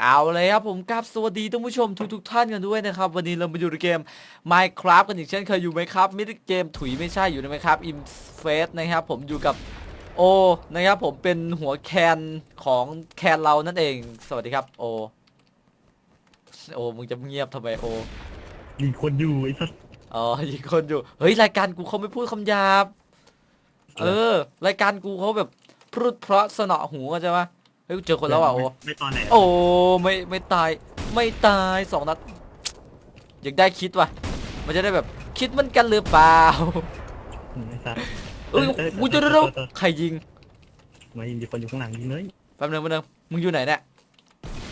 เอาเลยครับผมครับสวัสดีท่านผู้ชมทุกทุกๆท่านกันด้วยนะครับ วันนี้เรามาอยู่ในเกม Minecraft กันอีกเช่นเคยอยู่ไหมครับมิดเกมถุยไม่ใช่อยู่ในไหมครับ i m f a c e นะครับผมอยู่กับโอนะครับผมเป็นหัวแคนของแคนเรานั่นเอง สวัสดีครับโอโอมึงจะเงียบทำไมโอมีคนอยู่ไอ้สัสอ๋ออีกคนอยู่เฮ้ยรายการกูเขาไม่พูดคำหยาบ เออ รายการกูเขาแบบพูดเพราะสนอหูเข้าใจปะ เฮ้ยกูเจอคนแล้วอะโอไม่ตอนไหนโอ้ไม่ไม่ตายไม่ตายสองนัดอยากได้คิดว่ะ มันจะได้แบบคิดเหมันกันหรือเปล่าไอ้สัสเอ้ยกูจะเร็วๆใครยิงมายิงมีคนอยู่ข้างหลังยิงเลยแป๊บนึงแป๊บนึงมึงอยู่ไหนเนี่ย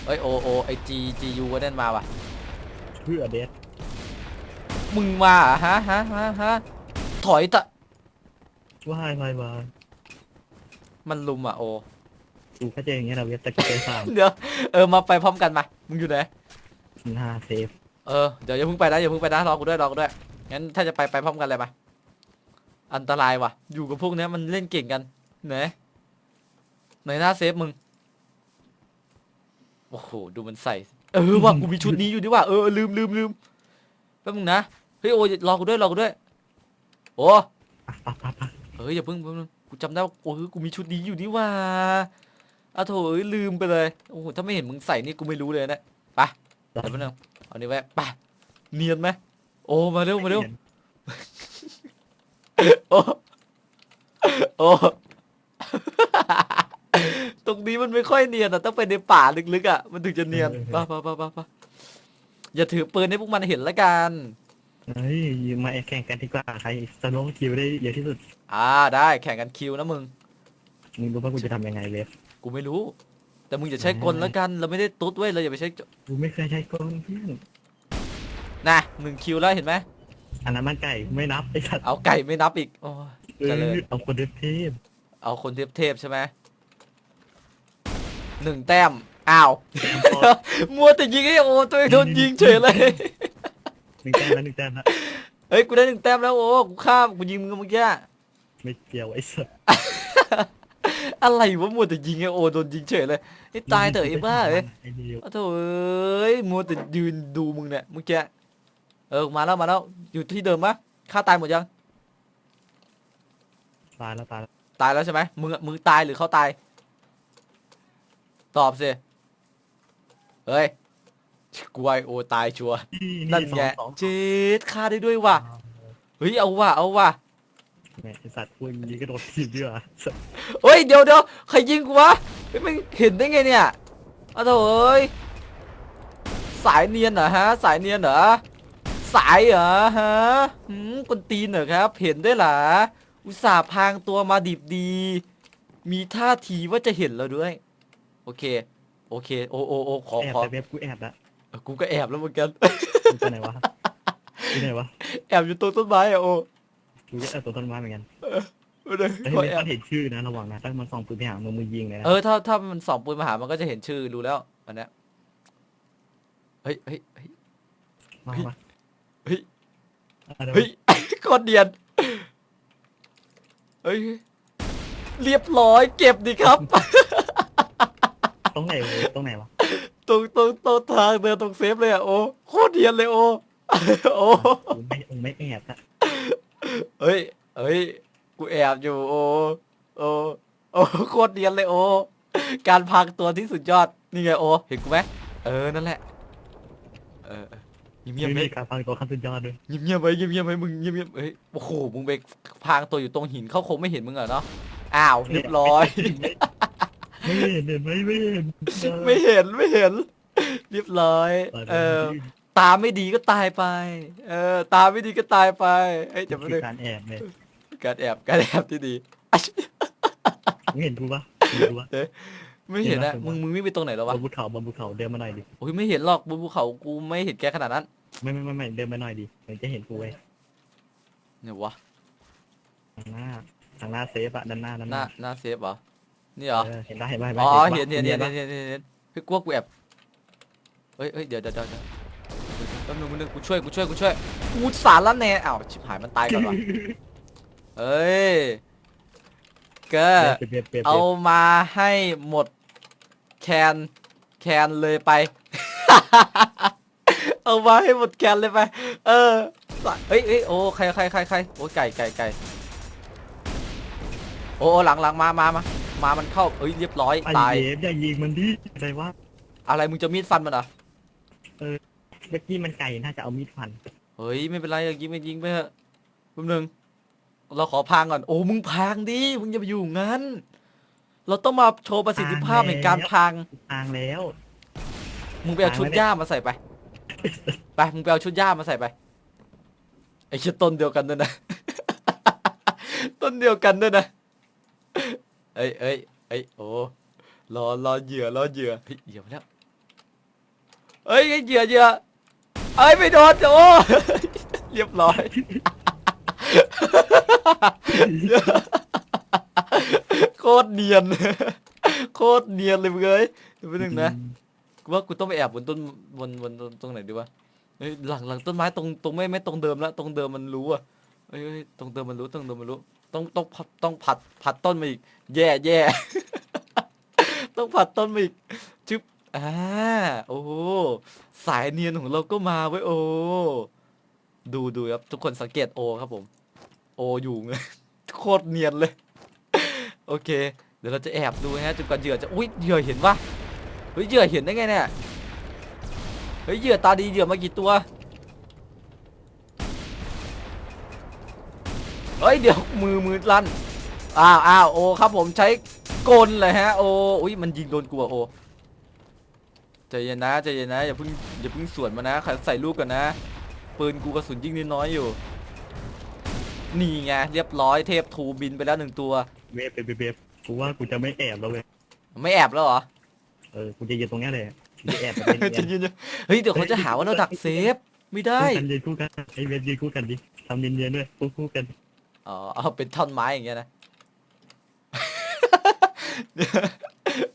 เอ้ยโอโอไอจีจียูก็เด่นมาว่ะเพื่อเดสมึงมาเหรอฮะฮะฮะฮะถอยตะว่ายว่ายว่ายมันลุมอะโอ กูแค่เจออย่างเงี้ยเราเวสตะกี้สามเดี๋ยวเออมาไปพร้อมกันมามึงอยู่ไหนหน้าเซฟเออเดี๋ยวอย่าเพิ่งไปนะอย่าเพิ่งไปนะรอกูด้วยรอกูด้วยงั้นถ้าจะไปไปพร้อมกันเลยมาอันตรายว่ะ อยู่กับพวกเนี้ยมันเล่นเก่งกันไหนไหนหน้าเซฟมึงโอ้โหดูมันใส่เออว่ะกูมีชุดนี้อยู่ดิว่ะเออลืมลืมลืมแป๊บมึงนะเฮ้ยโอ้ยรอกูด้วยรอกูด้วยโอ้ปะปะปะปะเฮ้ยอย่าเพิ่งแป๊บนึงกูจำได้ว่าโอ้ยกูมีชุดนี้อยู่นี่ว่า อ้าวโถเอ้ยลืมไปเลยโอ้โหถ้าไม่เห็นมึงใส่นี่กูไม่รู้เลยนะไปเดี๋ยวแป๊บนึงเอานี่ไว้ไปเนียนไหมโอ้มาเร็วมาเร็วโอ้โอ้ ตรงนี้มันไม่ค่อยเนียนอะต้องไปในป่าลึกๆอะมันถึงจะเนียนไป่ะป่ะป่ะป่ะป่ะอย่าถือปืนให้พวกมันเห็นละกันเฮ้ยมาแข่งกันดีกว่าใครสโลว์คิวได้เยอะที่สุด อ่าได้แข่งกันคิวนะมึงมึงรู้ว่ากูจะทำยังไงเวฟ กูไม่รู้ แต่มึงอย่าใช้กลละกัน เราไม่ได้ตุ๊ดเว้ยเราอย่าไปใช้กูไม่เคยใช้กล้องเพื่อนนะหนึ่งคิวแล้วเห็นไหมอันนั้นมันไก่ไม่นับไอ้สัสเอาไก่ไม่นับอีกโอ้ยเอเจริญอเอาคนเดฟเทพเอาคนเทพๆใช่ไหมหนึ่งแต้มอ้าวมัวแต่ยิงไอ้โอ้ตัวเองโดนยิงเฉยเลยหนึ่งแต้มแล้วหนึ่งแต้มแล้วเฮ้ยกูได้หนึ่งแต้มแล้วโอ้กูข้ามกูยิงมึงเมื่อกี้ไม่เกี่ยวไอ้สัส อะไรวะมัวแต่ยิงไอ้โอโดนยิงเฉยเลยไอ้ตายเถอะไอ้บ้าเอ้ยไอ้เดียวโอ้โถเอ้ยมัวแต่ยืนดูมึงเนี่ยเมื่อกี้เออมาแล้วมาแล้วอยู่ที่เดิมปะฆ่าตายหมดยัง ตายแล้วตายแล้วตายแล้วใช่ไหมมึงอะมึงตายหรือเขาตาย ตอบสิเฮ้ยกูว่าไอโอตายชัวร์นั่นสอไงสองเจ็ดฆ่าได้ด้วยว่ะ เฮ้ยเอาว่ะเอาว่ะ แหมไอ้สัตว์พูดอย่างนี้ก็โดนทีบดีกว่าสัตว์เฮ้ยเดี๋ยวเดี๋ยวใครยิงกูวะเฮ้ยมันเห็นได้ไงเนี่ยอ้าวโถเอ้ยสายเนียนเหรอฮะ สายเนียนเหรอสายเหรอฮะหืมคนตีนเหรอครับ เห็นได้วยเหรออุตส่าห์พรางตัวมาดิบดี มีท่าทีว่าจะเห็นเราด้วย โอเค โอเค โอโอโอขอแอบขอแต่เว็บกูแอบละเออกูก็แอบแล้วเหมือนกัน กูไปไหนวะกูไหนวะ แอบอยู่ตรงต้นไม้อะโอ กูจะแอบตัวต้นไม้เหมือนกันเออเดี๋ยวเฮ้ยขอไม่แอต้บองเห็นชื่อนะระวังนะถ้ามันส่องปืนไปหามึงมึงยิงเลยนะเออถ้าถ้ามันสองปืนมาหามันก็จะเห็นชื่อรู้แล้วอันเนี้ยเฮ้ยเฮ้ยเฮ้ย มาเฮ้ยมาเฮ้ยเอาเดี๋ยวเฮ้ย โคตรเดียนเฮ้ยเรียบร้อยเก็บดีครับ ตรงไหนวะตรงไหนวะตรงตรงตรงทางเดินตรงเซฟเลยอะโอ้โคตรเดียนเลยโอ้โอ้กูไม่กูไม่แอบอะ เฮ้ยเฮ้ย กูแอบอยู่ โอ้ โอ้ โอ้โคตรเดียนเลยโอ้ การพรางตัวที่สุดยอด นี่ไงโอ้ เห็นกูไหมเออ นั่นแหละ เออเออเงียบๆไหมมีการฟังตัวขั้นสุดยอดด้วยเงียบเงียบๆไว้เงียบเงียบๆไว้มึงเงียบเงียบๆเฮ้ย โอ้โห มึงไปพรางตัวอยู่ตรงหินเขาคงไม่เห็นมึงเหรอเนาะ อ้าว เรียบร้อย ไม่เห็นเห็นไหมไม่เห็นไม่เห็นไม่เห็น เรียบร้อย เออ ตาไม่ดีก็ตายไป เออ ตาไม่ดีก็ตายไป เอ้ยจะจะไม่เป็ได้นการแอบเลยการแอบการแอบที่ดี มึงเห็นกูปะเห็นกูปะ ไม่เห็นนะ เห็นปะมึงมึงวิ่งไปตรงไหนแล้วบวะ นภูเขาบนภูเขาเดินมาหน่อยดิ โอ้ยไม่เห็นหรอกบนภูเขากูไม่เห็นแกขนาดนั้นไม่ไม่ไม่ไม่เดินมาหน่อยดิเดี๋ยวจะเห็นกูเว้ยเนี่ยวะ ทางหน้าทางหน้าเซฟอะด้านหน้าด้านหหน้าน้าหน้าเซฟเหรอ นี่เหรอ เออเห็นได้เห็นได้เห็นได้อ๋อปะเห็นเห็นเห็นปะเห็นเห็นเห็นเฮ้ยกลัวกูแอบเฮ้ยเฮ้ยเดี๋ยวเดี๋ยวเดี๋ยวเดี๋ยว แป๊บนึงแป๊บนึงกูช่วยกูช่วยกูช่วยกูสารละแหน่อ้าวชิบหายมันตายก่อนวะเอ้ยก็เปรียบเปรียบเปรียบเอามาให้หมดแคนแคนเลยไป เอามาให้หมดแคนเลยไป เออเฮ้ยเฮ้ยโอ้ใครใครใครใครโอ้ไก่ไก่ไก่โอ้โอ้หลังหลังมามามามามันเข้าเอ้ยเรียบร้อยไอ้ตายเย็บอย่ายิงมันดิอะไรวะอะไรมึงจะมีดฟันมันเหรอเมื่อกี้มันไก่น่าจะเอามีดฟัน เฮ้ยไม่เป็นไรอยากยิงไม่ยิงไปเถอะแป๊บนึงเราขอพังก่อน โอ้มึงพังดิมึงอย่าไปอยู่งั้น เราต้องมาโชว์ประสิทธิภาพในการพัง ทางแล้ว มึงไปเอาชุดย่ามาใส่ไป ไปมึงไปเอาชุดย่ามาใส่ไปไอ้เชี่ยต้นเดียวกันด้วยนะ ต้นเดียวกันด้วยนะเอ้ยเอ้ยเอ้ยโอ้รอรอเหยื่อรอเหยื่อเฮ้ยเหยื่อมาแล้วเอ้ยเหยื่อเหยื่อ เอ้ยไม่โดนโอ้เรียบร้อย โคตรเนียน โคตรเนียนเลยมึงเอ้ยเดี๋ยวแป๊บนึงนะกูว่ากูต้องไปแอบบนต้นบนบนตรงตรงไหนดีวะเฮ้ยหลังหลังต้นไม้ตรงตรงไม่ไม่ตรงเดิมแล้วตรงเดิมมันรู้อะเฮ้ยเฮ้ยตรงเดิมมันรู้ตรงเดิมมันรู้ ต้องต้องผัดต้องผัดผัดต้นมาอีก แย่แย่ ต้องผัดต้นมาอีก อ่าโอ้โหสายเนียนของเราก็มาไว้ยโอ้ดูดูครับ ทุกคนสังเกตโอครับผม โออยู่ไงโคตรเนียนเลย โอเค เดี๋ยวเราจะแอบดูนะฮะจนกว่าเหยื่อจะอุ้ยเหยื่อเห็นปะเฮ้ยเหยื่อเห็นได้ไงเนี่ยเฮ้ยเหยื่อตาดีเหยื่อมากี่ตัวเฮ้ยเดี๋ยวมือมือลั่นอ้าวอ้าวโอครับผมใช้กลเลยฮะโออุ้ยมันยิงโดนกูอะโอ ใจเย็นนะใจเย็นนะอย่าเพิ่งอย่าเพิ่งสวนมานะใส่ลูกกันนะปืนกูกระสุนยิงนิดน้อยอยู่นี่ไงเรียบร้อยเทพทูบินไปแล้วหนึ่งตัวเวฟเวฟเวฟเวฟกูว่ากูจะไม่แอบแล้วเว้ยไม่แอบแล้วเหรอเออกูจะยืนตรงเนี้ยเลยกูจะแอบแบบเนียจะนยืนอยู่เฮ้ยเดี๋ยวเขาจะหาว่าเราดักเซฟไม่ๆได้คู่กันยืนคู่กันไอ้เวฟยืนคู่กันดิทำเนียนๆด้วยคู่คู่กันอ๋อเอาเป็นท่อนไม้อย่างเงี้ยนะ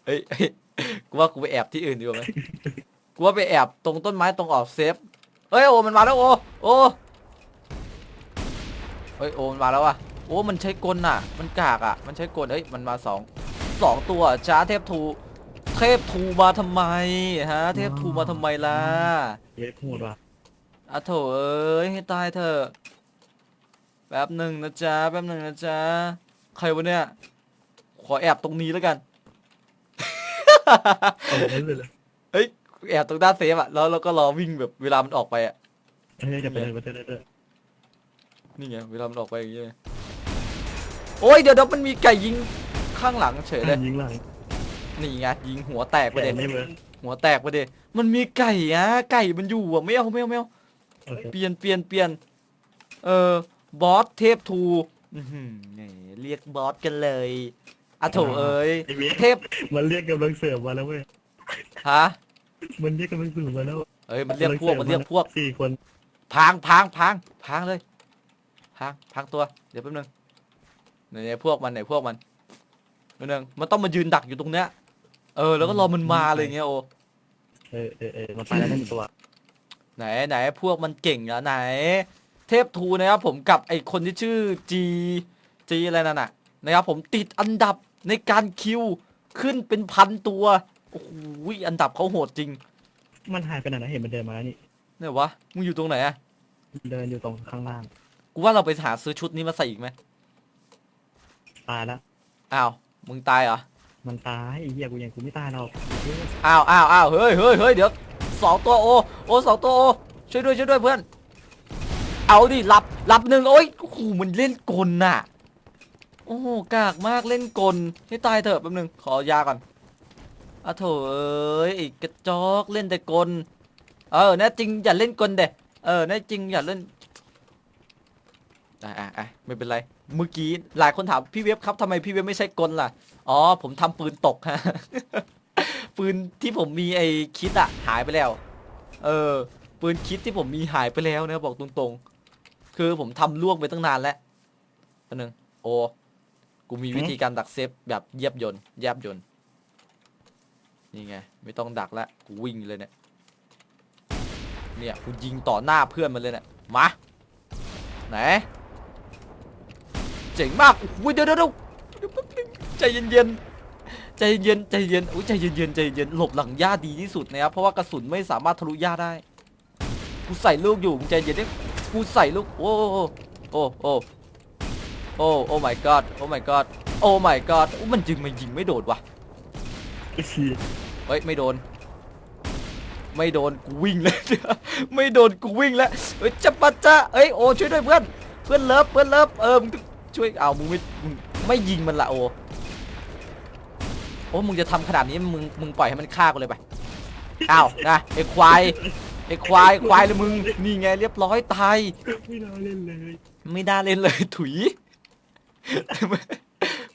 เฮ้ยเฮ้ย กูว่ากูไปแอบที่อื่นดีกว่าไหมกูว่าไปแอบตรงต้นไม้ตรงออกเซฟ เฮ้ยโอมันมาแล้วโอโอเฮ้ยโอมันมาแล้วว่ะโอ้มันใช้กลน่ะ มันกากอะ มันใช้กลเฮ้ยมันมาสองสองตัวช้าเทพทูเทพทูมาทำไมฮะ เทพทูมาทำไมล่ะเวฟโหดว่ะอะโถเอ้ยให้ตายเถอะแป๊บหนึ่งนะจ๊ะแป๊บหนึ่งนะจ๊ะใครวะเนี่ยขอแอบตรงนี้แล้วกัน เอาเลยเลยเลยเฮ้ยแอบตรงด้านเซฟอะแล้วเราก็รอวิ่งแบบเวลามันออกไปอะเฮ้ยจะไปเลยไปเลยไปเลยนี่ไงเวลามันออกไปอย่างเงี้ยโอ้ยเดี๋ยวเดี๋ยวมันมีไก่ยิงข้างหลังเฉยเลยยิงหลังนี่ไงยิงหัวแตกไปแก่เด็ไม่เวิร์กหัวแตกไปเด็มันมีไก่อะไก่มันอยู่อะไม่เอาไม่เอาไม่เอาโอเคเปลี่ยนเปลี่ยนเปลี่ยนเออบอสเทพทูอื้อหือนี่เรียกบอสกันเลย อะโถเอ้ยไอ้เวฟเทพมันเรียกกำลังเสิร์ฟมาแล้วเว้ยฮะมันเรียกกำลังเสิร์ฟมาแล้วเอ้ยมันเรียกพวกมันเรียกพวกสี่คนพังพังพังพังเลยพังพังตัวเดี๋ยวแป๊บนึงไหนไหนพวกมันไหนพวกมันแป๊บนึงมันต้องมายืนดักอยู่ตรงเนี้ยเออแล้วก็รอมันมาเลยอย่างเงี้ยโอเออเออเออมันไปแล้วได้หนึ่งตัว ไหนไหนพวกมันเก่งเหรอไหน เทพทูนะครับผมกับไอคนที่ชื่อจีจีอะไรนั่นน่ะนะครับผมติดอันดับ ในการคิวขึ้นเป็นพันตัว โอ้โหอันดับเขาโหดจริง มันหายไปไหนนะเห็นมันเดินมาแล้วนี่เนี่ยวะ มึงอยู่ตรงไหนอะเดินอยู่ตรงข้างล่างกูว่าเราไปหาซื้อชุดนี้มาใส่อีกไหมตายแล้วอ้าว มึงตายเหรอ มันตายไอ้เหี้ยกูยังกูไม่ตายหรอกอ้าวอ้าวอ้าวเฮ้ยเฮ้ยเฮ้ยเดี๋ยวสองตัวโอ โอสองตัวโอ ช่วยด้วยช่วยด้วยเพื่อน เอาดิหลับหลับหนึ่งโอ้ยโอ้โหมันเล่นกลน่ะ โอ้โหกากมากเล่นกลให้ตายเถอะแป๊บนึงขอยาก่อนอะโถเอ้ยอ้กระจอกเล่นแต่กลเออแน่จริงอย่าเล่นกลเด้เออแน่จริงอย่าเล่นอะอะอะไม่เป็นไรเมื่อกี้หลายคนถามพี่เว็บครับทำไมพี่เว็บไม่ใช่กลล่ะอ๋อผมทำปืนตกฮะปืนที่ผมมีไอ้คิดอะหายไปแล้ว เออ ปืนคิดที่ผมมีหายไปแล้วนะบอกตรงๆ คือผมทำล่วงไปตั้งนานแล้วนึงโอ้ กูมีวิธีการดักเซฟแบบเยียบยนต์แยบยนต์นี่ไง ไม่ต้องดักแล้วกูวิ่งเลยเนี่ยเนี่ยกูยิงต่อหน้าเพื่อนมันเลยเนี่ยมาไหนเจ๋งมากโอ้โหเดี๋ยวเดี๋ยวเดี๋ยวเดี๋ยวแป๊บนึงใจเย็นๆใจเย็นใจเย็นอุ้ยใจเย็นเย็นใจเย็นหลบหลังหญ้าดีที่สุดนะครับเพราะว่ากระสุนไม่สามารถทะลุหญ้าได้กูใส่ลูกอยู่มึงใจเย็นดิกูใส่ลูกโอ้โอ้โอ้ โอ้โอ้ my god โอ้ my god โอ้ my god อุ๊ยมันยิงมันยิงไม่โดดว่ะชี้เฮ้ยไม่โดน ไม่โดนกูวิ่งเลย ไม่โดนกูวิ่งแล้วเฮ้ยจะปัจจะเอ้ยโอช่วยด้วยเพื่อนเพื่อนเลิฟเพื่อนเลิฟเออมึงช่วยเอามึงไม่มึงไม่ยิงมันละโอโอ้มึงจะทำขนาดนี้มึงมึงปล่อยให้มันฆ่ากูเลยไปอ้าวนะไอ้ควายไอ้ควายควายเลยมึงนี่ไงเรียบร้อยตายไม่น่าเล่นเลย ไม่ได้เล่นเลยถุย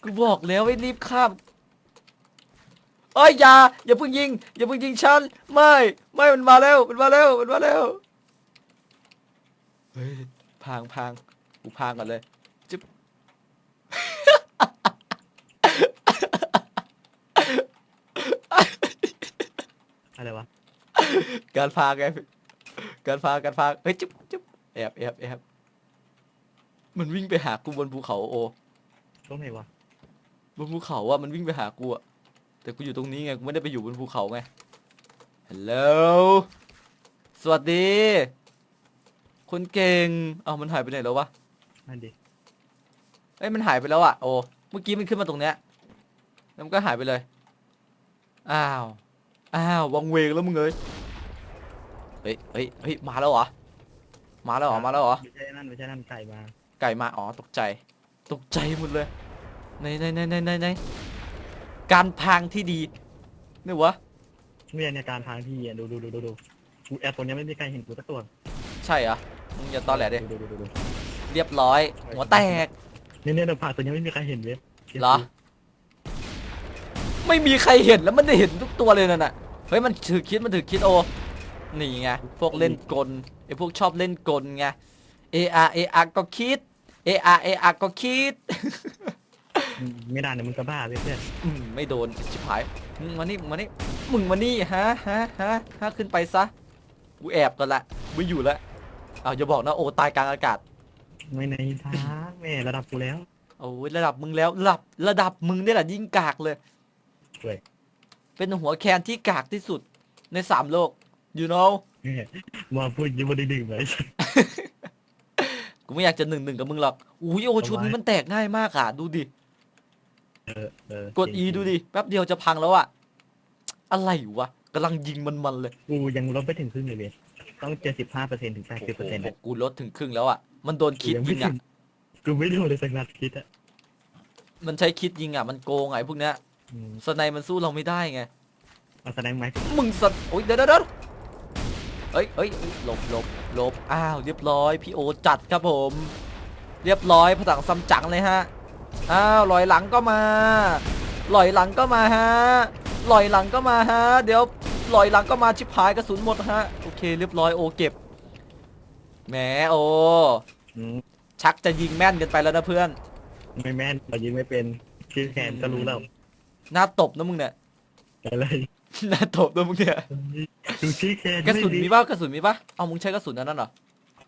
กูบอกแล้วให้รีบข้ามเอ้ยอย่าอย่าเพิ่งยิง อย่าเพิ่งยิงฉันไม่ไม่มันมาแล้วมันมาแล้วมันมาแล้วเฮ้ยพางพางกูพางก่อนเลยจิ๊บอะไรวะการพางไงการพางการพางเฮ้ยจิ๊บจิ๊บแอบแอบแอบมันวิ่งไปหากูบนภูเขาโอ ตรงไหนวะบนภูเขาอะมันวิ่งไปหากูอะแต่กูอยู่ตรงนี้ไงกูไม่ได้ไปอยู่บนภูเขาไงฮัลโหลสวัสดี คนเก่งเอามันหายไปไหนแล้ววะนั่นดิเอ้ยมันหายไปแล้วอะโอ้เมื่อกี้มันขึ้นมาตรงเนี้ยแล้วมันก็หายไปเลยอ้าวอ้าววังเวงแล้วมึงเอ้ยเฮ้ยเฮ้ยเฮ้ยมาแล้วเหรอมาแล้วเหรอมาแล้วเหรอไม่ใช่นั่นไม่ใช่นั่นไก่มาไก่มาอ๋อตกใจ ตกใจหมดเลยในในในในในในการพางที่ดีเนี่ยวะไม่ใช่ในการทางที่อะดูดูดูดูดูกูแอบตัวเนี้ยไม่มีใครเห็นกูสักตัวใช่เหรอมึงอย่าตอแหลดิดูดูดูดูเรียบร้อย หัวแตกเนี่ยเนี่ยเราผ่านตัวเนี้ยไม่มีใครเห็นเว็บเหรอ ไม่มีใครเห็นแล้วมันได้เห็นทุกตัวเลยนั่นน่ะเฮ้ยมันถือคิดมันถือคิดโอนี่ไงพวกเล่นกลไอพวกชอบเล่นกลไง AR AR ก็คิด AR AR ก็คิดอืมไม่ได้นะมึงก็บ้าเว็บเนี่ยอืมไม่โดนชิบหายมึงมานี่มึงมานี่มึงมานี่ฮะฮะฮะฮะขึ้นไปซะกูแอบก่อนละไม่อยู่ละอ้าวอย่าบอกนะโอตายกลางอากาศไม่ในทางแม่ระดับกูแล้วโอ้ยระดับมึงแล้วระดับระดับมึงนี่แหละยิ่งกากเลย เว้ยเป็นหัวแคนที่กากที่สุดในสามโลก you know เนี่ยมาพูดอยิ้มมาดึงๆเลยกู ไม่อยากจะหนึ่งหนึ่งกับมึงหรอกอุ้ยโอชุดนี้มันแตกง่ายมากอะ ดูดิเออเออกด E ดูดิแป๊บเดียวจะพังแล้วอะอะไรวะกำลังยิงมันๆเลยกูยังลดไปถึงครึ่งเลยเว็บต้องเจ็ดสิบห้าเปอร์เซ็นต์ถึงแปดสิบเปอร์เซ็นต์โอ้โหกูลดถึงครึ่งแล้วอะมันโดนคิดยิงอะกูไม่โดนเลยสักนัดคิดอะมันใช้คิดยิงอะมันโกงไงพวกเนี้ยอืมสไนมันสู้เราไม่ได้ไงเอาแสดงไหมมึงสัตว์โอ้ยเดี๋ยวเดี๋ยว เดี๋ยวเอ้ยเอ้ยเอ้ยหลบหลบหลบอ้าวเรียบร้อยพี่โอจัดครับผม เรียบร้อยผตังซัมจังเลยฮะอ้าวลอยหลังก็มาลอยหลังก็มาฮะลอยหลังก็มาฮะเดี๋ยวลอยหลังก็มาชิบหายกระสุนหมดฮะโอเคเรียบร้อยโอเก็บแหมโออืมชักจะยิงแม่นกันไปแล้วนะเพื่อน ไม่แม่นเรายิงไม่เป็นชื่อแขนก็รู้แล้วหน้าตบนะมึงเนี่ยอะไร หน้าตบนะมึงเนี่ยดูชื่อแขนกระสุนไม่มีดีป่ะกระสุนมีป่ะเอามึงใช้กระสุนอันนั้นเหรอ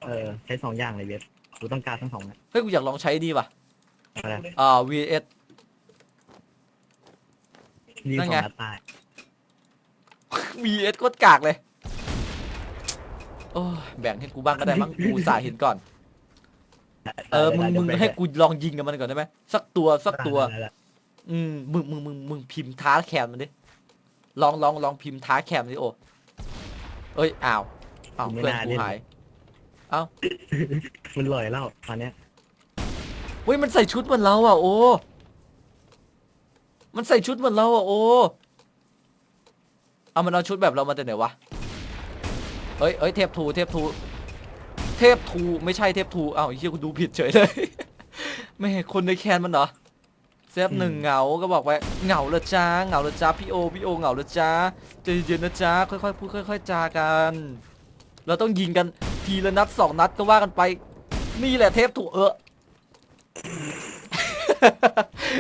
เออใช้สองอย่างเลยเว็บกูต้องการทั้งสองนะเฮ้ยกูอยากลองใช้ดีป่ะอะไรอ่า VS ยิงนั่สนอไงงนัดตาย VS โคตรกากเลยโอ้ยแบ่งให้กูบ้างก็ได้มั้งกูอุตสาห์เห็นก่อน เออมึงมึงให้กูลองยิงกับมันก่อนได้ไหมสักตัวสักตัวได้ได้ได้อืมมึงมึงมึงมึงพิมพ์ท้าแคนมันดิ ลองลองลองพิมพ์ท้าแคนมันดิโอ เอ้ยอ้าวอ้าวเพื่อนกูหายมันลอยแล้วตอนเนี้ยเฮ้ยมันใส่ชุดเหมือนเราอะโอ้ มันใส่ชุดเหมือนเราอะโอ้เอามันเอาชุดแบบเรามาแต่ไหนวะเฮ้ยเฮ้ยเทพทูเทพทูเทพทูไม่ใช่เทพทูอ้าวไอ้เฮียกูดูผิดเฉยเลย ไม่เห็นคนในแคนมันเหรอ เซฟหนึ่งเหงา ก็บอกไว้เหงาละจ้าเหงาละจ้าพี่โอพี่โอเหงาละจ้าใจเย็นๆนะจ้าค่อยๆพูดค่อย ๆ จากัน เราต้องยิงกันทีละนัดสองนัดก็ว่ากันไป นี่แหละเทพทูเออ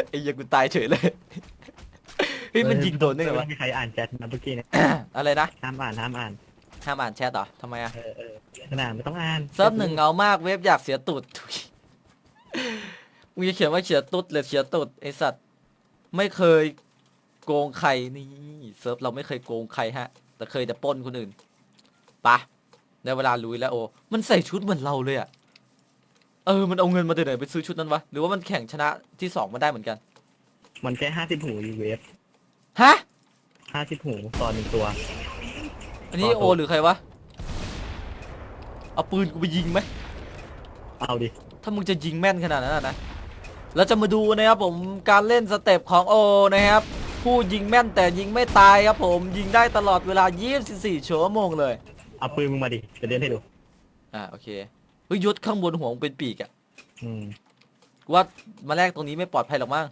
ไอ้เหี้ยังกูตายเฉยเลยเฮ้ยมันยิงโดนได้ไงวะม่มีใครอ่านแชทนะเมื่อกี้เนี่ยอะไรนะห้ามอ่านห้ามอ่านห้ามอ่านแชทเหรอทำไมอะเออเออขนาดไม่ต้องอ่านเซิร์ฟหนึ่งเงามากเว็บอยากเสียตูดทุย มึงจะเขียนว่าเสียตูดหรือเสียตูดไอสัตว์ไม่เคยโกงใครนี่เซิร์ฟเราไม่เคยโกงใครฮะ แต่เคยแต่ปล้นคนอื่นปะได้เวลาลุยแล้วโอมันใส่ชุดเหมือนเราเลยอะเออมันเอาเงินมาจากไหนไปซื้อชุดนั้นวะหรือว่ามันแข่งชนะที่สองมาได้เหมือนกัน มันแค่ห้าสิบหูอยู่เวฟฮะห้าสิบหูต่อหนึ่งตัว อันนี้ต่อโอตัวหรือใครวะเอาปืนกูไปยิงไหมเอาดิถ้ามึงจะยิงแม่นขนาดนั้นอะนะ เราจะมาดูนะครับผมการเล่นสเต็ปของโอนะครับผู้ยิงแม่นแต่ยิงไม่ตายครับผมยิงได้ตลอดเวลา 24 ชั่วโมงเลยเอาปืนมึงมาดิจะเล่นให้ดูอ่าโอเคเฮ้ยยศข้างบนหัวมึงเป็นปีกอะอืมกูว่ามาแรกตรงนี้ไม่ปลอดภัยหรอกมั้ง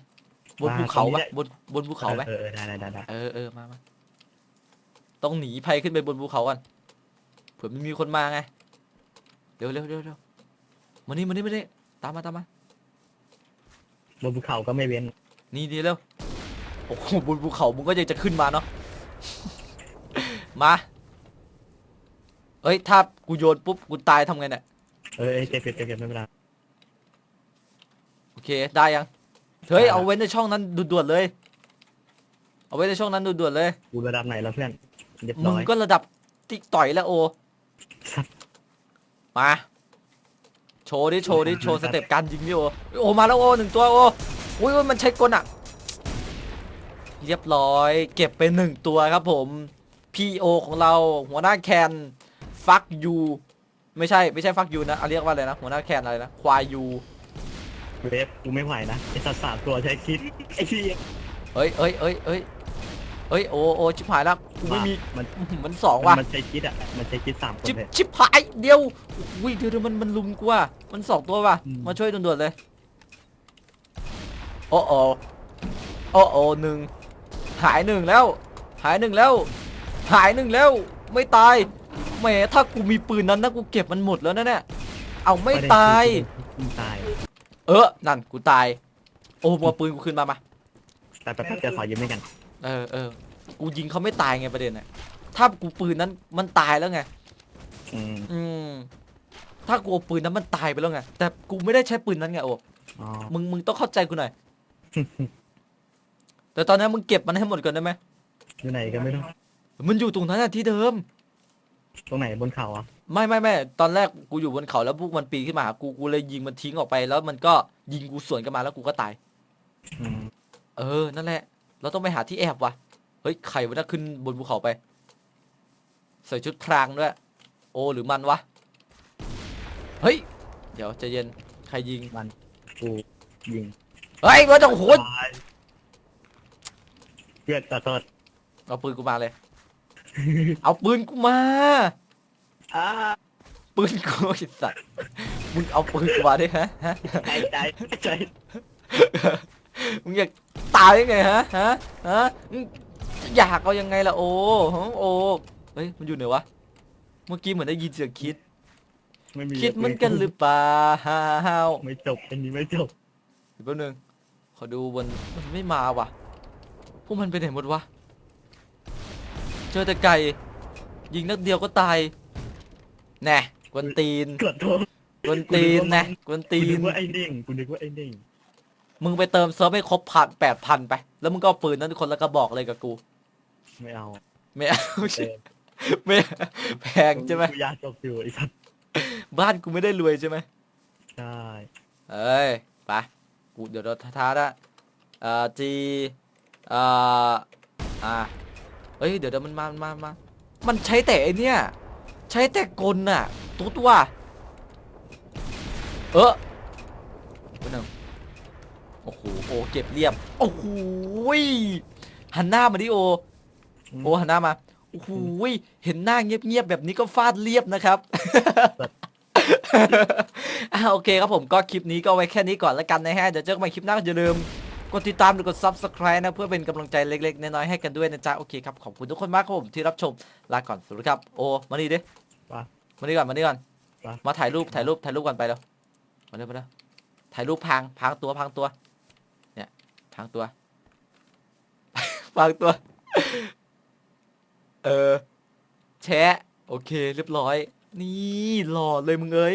บนอ่าภูเขาตรงนี้ปะแหละบนบนภูเขาไหมเออเออได้ได้ได้ได้เออเออมามาต้องหนีภัยขึ้นไปบนภูเขากันเผื่อมันมีคนมาไงเร็วเร็วเร็วเร็วมานี่มานี่มานี่ตามมาตามมา บนภูเขาก็ไม่เว้น นี่ดีเร็วโอ้โหบนภูเขามึงก็ยังจะขึ้นมาเนาะ มาเอ้ย ถ้ากูโยนปุ๊บกูตายทำไงเนี่ย เออเออเก็บเก็บเก็บเก็บไม่เป็นไร โอเค ได้ยัง เฮ้ย ได้แล้วเอาไว้ในช่องนั้นด่วนๆเลย เอาไว้ในช่องนั้นด่วนๆเลย กูระดับไหนแล้วเพื่อนเรียบมึร้งอย ก็ระดับติ๊กต่อยแล้วโอมาโชว์ดิโชว์ดิโชว์สเต็ปการยิงดิโอโอมาแล้วโอหนึ่งตัวโออุ้ยอุ๊ยมันใช้กลอะเรียบร้อย เก็บไปหนึ่งตัวครับผม PO ของเราหัวหน้าแคนฟักยูไม่ใช่ไม่ใช่ฟักยูนะเอาเรียกว่าอะไรนะหัวหน้าแคนอะไรนะควายยูเวฟกูไม่ไหวนะไอสัตว์สามตัวใช้คิดไอ้ที่เอ้ยเอ้ยเอ้ยเอ้ย เอ้ยโอโอชิบหายแล้วกูไม่มีมันอื้อหือมันสองว่ะมันใช้คิดอะ มันใช้คิดสามคนชิบเลย ชิบหายเดียวอุ้ยเดี๋ยวเดี๋ยวมันมันลุมกูว่ะมันสองตัวว่ะอืม มาช่วยด่วนๆเลยโอ้โอโอ้โอหนึ่งหายหนึ่งแล้ว หายหนึ่งแล้ว หายหนึ่งแล้ว ไม่ตายแหมถ้ากูมีปืนนั้นนะกูเก็บมันหมดแล้วนะเนี่ยเอาไม่ตาย ไม่ตายเออนั่นกูตาย โอ้มัวปืนกูขึ้นมามา แต่แป๊บๆเดี๋ยวขอยืมด้วยกัน เออเออกูยิงเขาไม่ตายไงประเด็นน่ะถ้ากูปืนนั้นมันตายแล้วไง อืมอืม ถ้ากูเอาปืนนั้นมันตายไปแล้วไง แต่กูไม่ได้ใช้ปืนนั้นไงโอ้อ๋อมึงมึงต้องเข้าใจกูหน่อย แต่ตอนนี้มึงเก็บมันให้หมดก่อนได้ไหม อยู่ไหนก็ไม่รู้มันอยู่ตรงนั้นอะที่เดิม ตรงไหนบนเขาอะไม่ไม่ไม่ตอนแรกกูอยู่บนเขาแล้วพวกมันปีนขึ้นมาหากูกูเลยยิงมันทิ้งออกไปแล้วมันก็ยิงกูสวนกลันมาแล้วกูก็ตาย อืม เออ นั่นแหละ เราต้องไปหาที่แอบว่ะเฮ้ยใครวะน่าขึ้นบนภูเขาไป ใส่ชุดพรางด้วย โอหรือมันวะ เฮ้ย เดี๋ยวใจะเย็น ใครยิงกูยิงเฮ้ยมาจากโหยตายเพื่อนตัดตดเอาปืนกูมาเลย เอาปืนกูมา อ้าปืนกูไอ้สัตว์ มึงเอาปืนกูมาดิฮะฮะ ใจใจใจมึงอยาก ตายยังไงฮะฮะฮะมึงอยากเอายังไงล่ะโอ้ฮะโอ้เฮ้ยมันอยู่ไหนวะเมื่อกี้เหมือนได้ยินเสียงคิด ไม่มีคิดเหมือนกันหรือเปล่าไม่จบอันนี้ไม่จบเดี๋ยวแป๊บนึงขอดูบนมันไม่มาว่ะพวกมันไปไหนหมดวะเจอแต่ไก่ยิงนัดเดียวก็ตายแน่กวนตีนกดโทษกวนตีนแน่กวนตีกูนึนกว่าไอ้เด้งกูนึกว่าไอ้เด้ง มึงไปเติมเซิร์ฟให้ครบพันแปดพันไป แล้วมึงก็เอาปืนนั้นคนละกระบอกเลยกับกู ไม่เอาไม่เอาเออไม่แพงใช่ไหมกูอยากจบอยู่ไอ้สัสบ้านกูไม่ได้รวยใช่ไหมใช่เอ้ยไปกูเดี๋ยวเราท้าละเอ่อจีเอ่ออ่าเฮ้ยเดี๋ยวเดี๋ยวมันมามามามันใช้แต่ไอเนี่ยใช้แต่กลน่ะตุ๊ดว่ะเออวันหนึ่ง โอ้โหโอเก็บเรียบโอ้โหยหันหน้ามาดิโอโอหันหน้ามาโอ้โหยเห็นหน้าเงียบๆแบบนี้ก็ฟาดเรียบนะครับอ่าโอเคครับผมก็คลิปนี้ก็ไว้แค่นี้ก่อนแล้วกันนะฮะเดี๋ยวเจอกันใหม่คลิปหน้าก็อย่าลืมกดติดตามหรือกด subscribe นะเพื่อเป็นกำลังใจเล็กๆ น้อยๆให้กันด้วยนะจ๊ะโอเคครับขอบคุณทุกคนมากครับผมที่รับชมลาก่อนสวัสดีครับโอมานี่ดิว่ามานี่ก่อนมานี่ก่อนว่ามาถ่ายรูปถ่ายรูปถ่ายรูปก่อนไปแล้วมาเร็วมาเร็วถ่ายรูปพรางพรางตัวพรางตัว ทางตัวฟางตัว เออ แชะ โอเค เรียบร้อย นี่หล่อเลยมึงเอ้ย